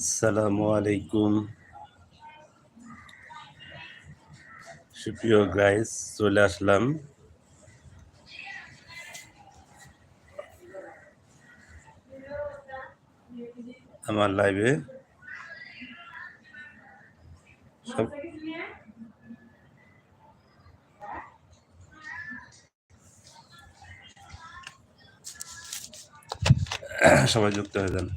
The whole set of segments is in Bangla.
আসসালামু আলাইকুম। সুপ্রিয় গাইস চলে আসলাম। আমার লাইভে সব সবাই যুক্ত হয়ে যান।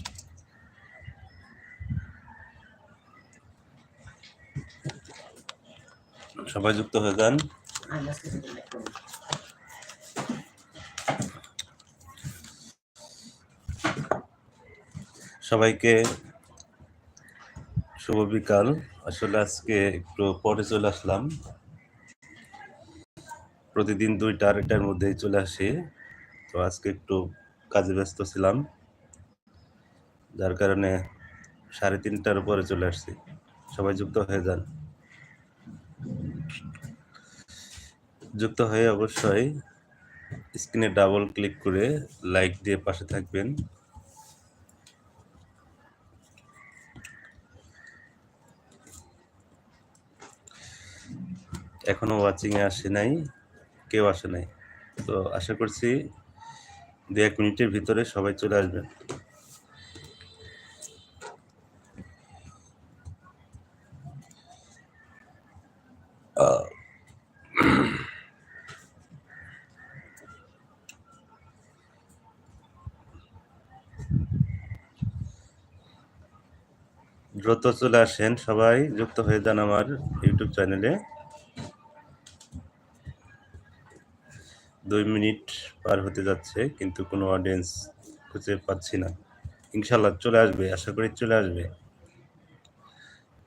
সবাই যুক্ত হয়ে যান। সবাইকে শুভ বিকাল। আসলে আজকে একটু পরে চলে আসলাম। প্রতিদিন দুইটা, আড়াইটার মধ্যেই চলে আসি। তো আজকে একটু কাজে ব্যস্ত ছিলাম। যার কারণে সাড়ে তিনটার উপরে চলে আসছি। সবাই যুক্ত হয়ে যান। যুক্ত হয়ে অবশ্যই স্ক্রিনে ডাবল ক্লিক করে লাইক দিয়ে পাশে থাকবেন। এখনও ওয়াচিং এ আসে নাই কেউ আসে নাই। তো আশা করছি দু এক মিনিটের ভিতরে সবাই চলে আসবেন। আহ, দ্রুত চলে আসেন সবাই, যুক্ত হয়ে যান আমার ইউটিউব চ্যানেলে দুই মিনিট পার হতে যাচ্ছে, কিন্তু কোনো অডিয়েন্স খুঁজে পাচ্ছি না। ইনশাল্লাহ চলে আসবে, আশা করি চলে আসবে।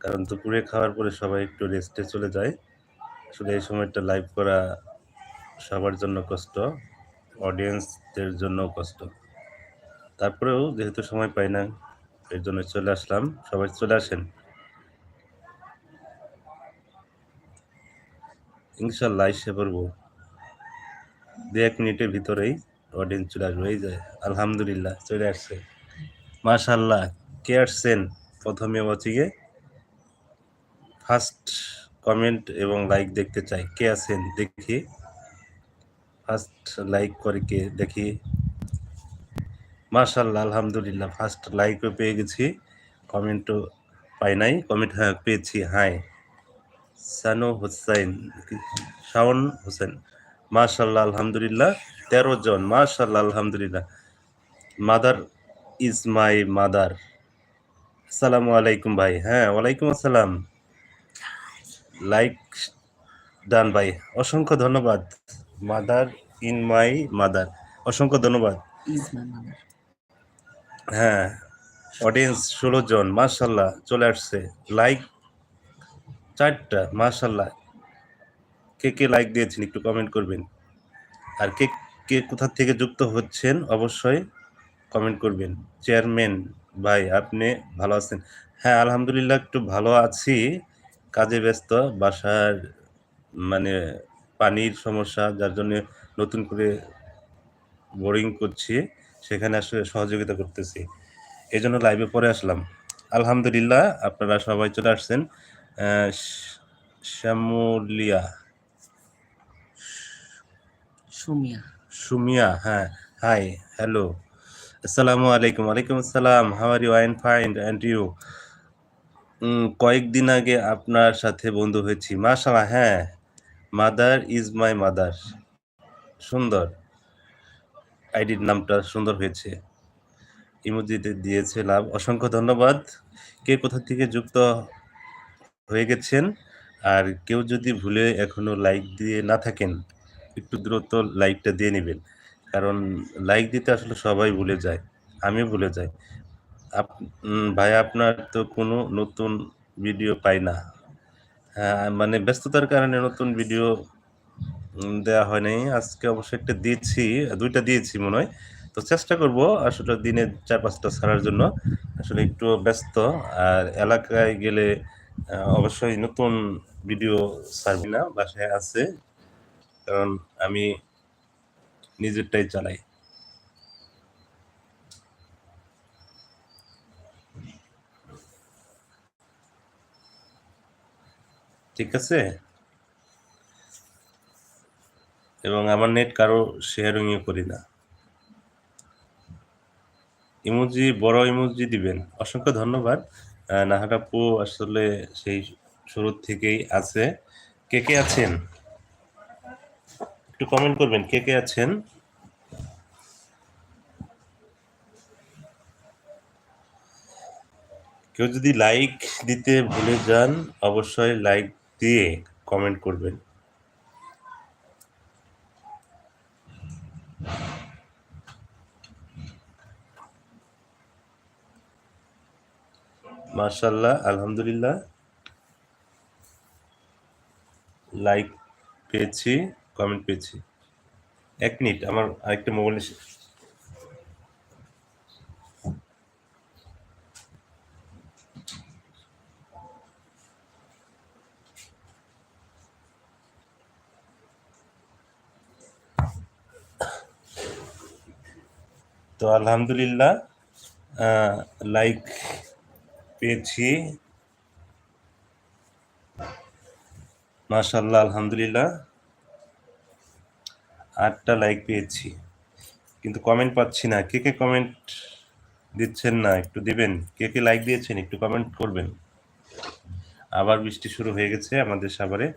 কারণ দুপুরে খাওয়ার পরে সবাই একটু রেস্টে চলে যায়। আসলে এই সময়টা লাইভ করা সবার জন্য কষ্ট অডিয়েন্সদের জন্য কষ্ট। তারপরেও যেহেতু সময় পাই না এর জন্য চলে আসলাম। সবাই চলে আসেন। ইনশাল্লাহ এসে পড়ব। দু এক মিনিটের ভিতরেই অডিয়েন্স চলে আসবে। এই যে, আলহামদুলিল্লাহ চলে আসছে। মাশাল্লাহ কে আসছেন? প্রথমে ওয়াচিংয়ে ফার্স্ট কমেন্ট এবং লাইক দেখতে চাই। কে আছেন? দেখি। ফার্স্ট লাইক করে কে? দেখি। মাশাল্লাহ আলহামদুলিল্লাহ। ফার্স্ট লাইকও পেয়ে গেছি কমেন্টও পাই নাই। কমেন্ট হ্যাঁ পেয়েছি হাই সানু হুসাইন শাওন হোসেন মাশাল্লাহ আলহামদুলিল্লাহ, তেরো জন। মাশাল্লাহ আলহামদুলিল্লাহ। মাদার ইজ মাই মাদার আসসালামু আলাইকুম ভাই। হ্যাঁ ওয়ালাইকুম আসসালাম। লাইক ডান ভাই। অসংখ্য ধন্যবাদ। মাদার ইন মাই মাদার অসংখ্য ধন্যবাদ। Is my mother. হ্যাঁ অডিয়েন্স ষোলো জন, মাশাল্লাহ, চলে আসছে। লাইক চারটা, মাশাল্লাহ। কে কে লাইক দিয়েছেন একটু কমেন্ট করবেন। আর কে কে কোথা থেকে যুক্ত হচ্ছেন অবশ্যই কমেন্ট করবেন। চেয়ারম্যান ভাই, আপনি ভালো আছেন? হ্যাঁ আলহামদুলিল্লাহ, একটু ভালো আছি। কাজে ব্যস্ত, বাসার মানে পানির সমস্যা, যার জন্য নতুন করে বোরিং করছি। সেখানে আসলে সহযোগিতা করতেছি। এই জন্য লাইভে পরে আসলাম। আলহামদুলিল্লাহ আপনারা সবাই চলে আসছেন। শ্যামলিয়া। Shumia. সুমিয়া হ্যাঁ। হাই হ্যালো আসসালামু আলাইকুম। ওয়ালাইকুম আসসালাম। How are you I'm fine and you কয়েকদিন আগে আপনার সাথে বন্ধু হয়েছি। মাশাআল্লাহ হ্যাঁ। মাদার ইজ মাই মাদার সুন্দর। আইডির নামটা সুন্দর হয়েছে। ইমোজিতে দিয়েছে লাভ। অসংখ্য ধন্যবাদ। কে কোথা থেকে যুক্ত হয়ে গেছেন? আর কেউ যদি ভুলে এখনও লাইক দিয়ে না থাকেন, একটু দ্রুত লাইকটা দিয়ে নেবেন। কারণ লাইক দিতে আসলে সবাই ভুলে যায়। আমি ভুলে যাই। আপ ভাই, আপনার তো কোনো নতুন ভিডিও পাই না। হ্যাঁ মানে ব্যস্ততার কারণে নতুন ভিডিও দেওয়া হয় নাই। আজকে অবশ্য একটা দিয়েছি, দুইটা দিয়েছি মনে হয়। তো চেষ্টা করব আসলে দিনে চার পাঁচটা ছাড়ার জন্য। আসলে একটু ব্যস্ত। আর এলাকায় গেলে অবশ্যই নতুন ভিডিও ছাড়বি না, বাসায় আছে। কারণ আমি নিজেরটাই চালাই। ঠিক আছে? এবং আমার নেট কারও শেয়ারিংও করি না। ইমোজি বড় ইমোজি দিবেন। অসংখ্য ধন্যবাদ। আপু আসলে সেই শুরু থেকেই আছে। কে কে আছেন? একটু কমেন্ট করবেন, কে কে আছেন? কেউ যদি লাইক দিতে ভুলে যান, অবশ্যই লাইক দিয়ে কমেন্ট করবেন। মাশাল্লাহ আলহামদুলিল্লাহ। লাইক পেয়েছি কমেন্ট পেয়েছি। এক মিনিট আমার আরেকটা মোবাইল তো আলহামদুলিল্লাহ লাইক পেয়েছি। মাশাল্লাহ আলহামদুলিল্লাহ। আটটা লাইক পেয়েছি। কিন্তু কমেন্ট পাচ্ছি না। কে কে কমেন্ট দিচ্ছেন না? একটু দিবেন। কে কে লাইক দিয়েছেন? একটু কমেন্ট করবেন। আবার বৃষ্টি শুরু হয়ে গেছে আমাদের সাভারে।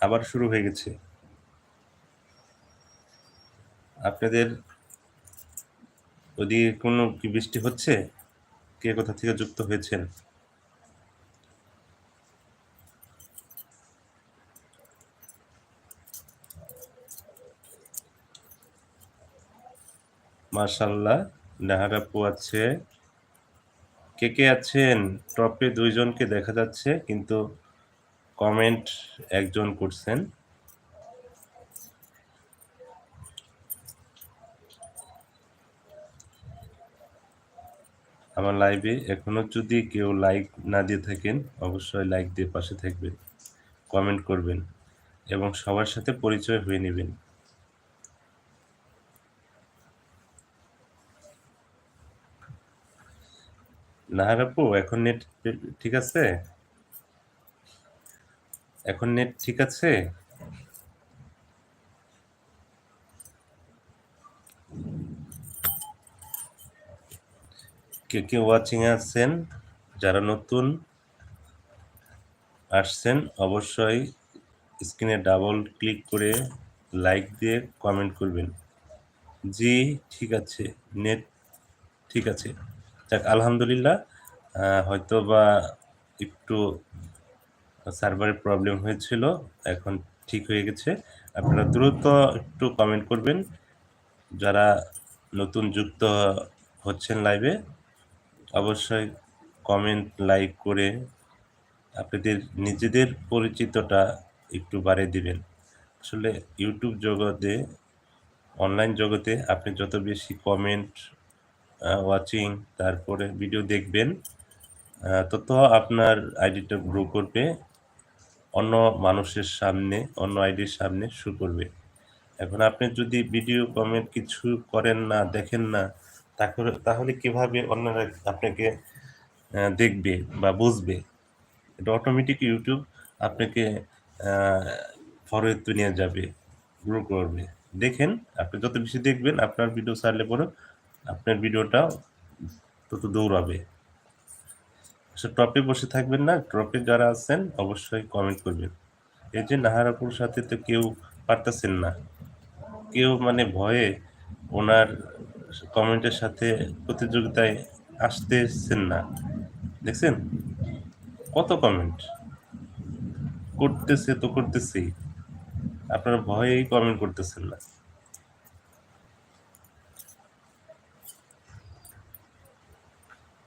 আবার শুরু হয়ে গেছে। আপনাদের ওদিকে কোনো কি বৃষ্টি হচ্ছে? কে কোথা থেকে যুক্ত হয়েছেন? মার্শাল্লাহ নাহারাপু আছে। কে কে আছেন? টপে দুইজনকে দেখা যাচ্ছে, কিন্তু কমেন্ট একজন করছেন। আমার লাইভে এখনও যদি কেউ লাইক না দিয়ে থাকেন, অবশ্যই লাইক দিয়ে পাশে থাকবেন কমেন্ট করবেন এবং সবার সাথে পরিচয় হয়ে নেবেন। নাহার আপু, এখন নেট ঠিক আছে? এখন নেট ঠিক আছে? কে কে ওয়াচিং আছেন, যারা নতুন আসছেন, অবশ্যই স্ক্রিনে ডাবল ক্লিক করে লাইক দিয়ে কমেন্ট করবেন। জি, ঠিক আছে নেট ঠিক আছে। যাক, আলহামদুলিল্লাহ হয়তো বা একটু সার্ভারের প্রবলেম হয়েছিল, এখন ঠিক হয়ে গেছে। আপনারা দ্রুত একটু কমেন্ট করবেন। যারা নতুন যুক্ত হচ্ছেন লাইভে অবশ্যই কমেন্ট লাইক করে আপনাদের নিজেদের পরিচিতটা একটু বাড়িয়ে দিবেন। আসলে ইউটিউব জগতে অনলাইন জগতে আপনি যত বেশি কমেন্ট ওয়াচিং তারপরে ভিডিও দেখবেন তত আপনার আইডিটা গ্রো করবে, অন্য মানুষের সামনে, অন্য আইডির সামনে শু করবে। এখন আপনি যদি ভিডিও কমেন্ট কিছু করেন না, দেখেন না তাহলে তাহলে কীভাবে অন্যরা আপনাকে দেখবে বা বুঝবে? এটা অটোমেটিক ইউটিউব আপনাকে ফরওয়ার্ড নিয়ে যাবে গ্রো করবে। দেখেন, আপনি যত বেশি দেখবেন, আপনার ভিডিও ছাড়লে পরে আপনার ভিডিওটা তত দৌড়াবে। আচ্ছা টপে বসে থাকবেন না টপে যারা আছেন, অবশ্যই কমেন্ট করবেন। এই যে নাহারাপুর সাথে তো কেউ পারতেছেন না। কেউ মানে ভয়ে ওনার কমেন্টের সাথে প্রতিযোগিতায় আসতেছেন না। দেখছেন? কত কমেন্ট? করতেছে তো করতেছি। আপনারা ভয়েই কমেন্ট করতেছেন না।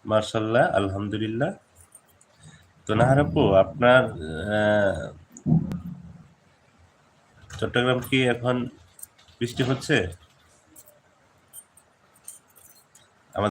মার্শাল্লাহ, আলহামদুলিল্লাহ। তো নাহার আপু আপনার চট্টগ্রাম কি এখন বৃষ্টি হচ্ছে?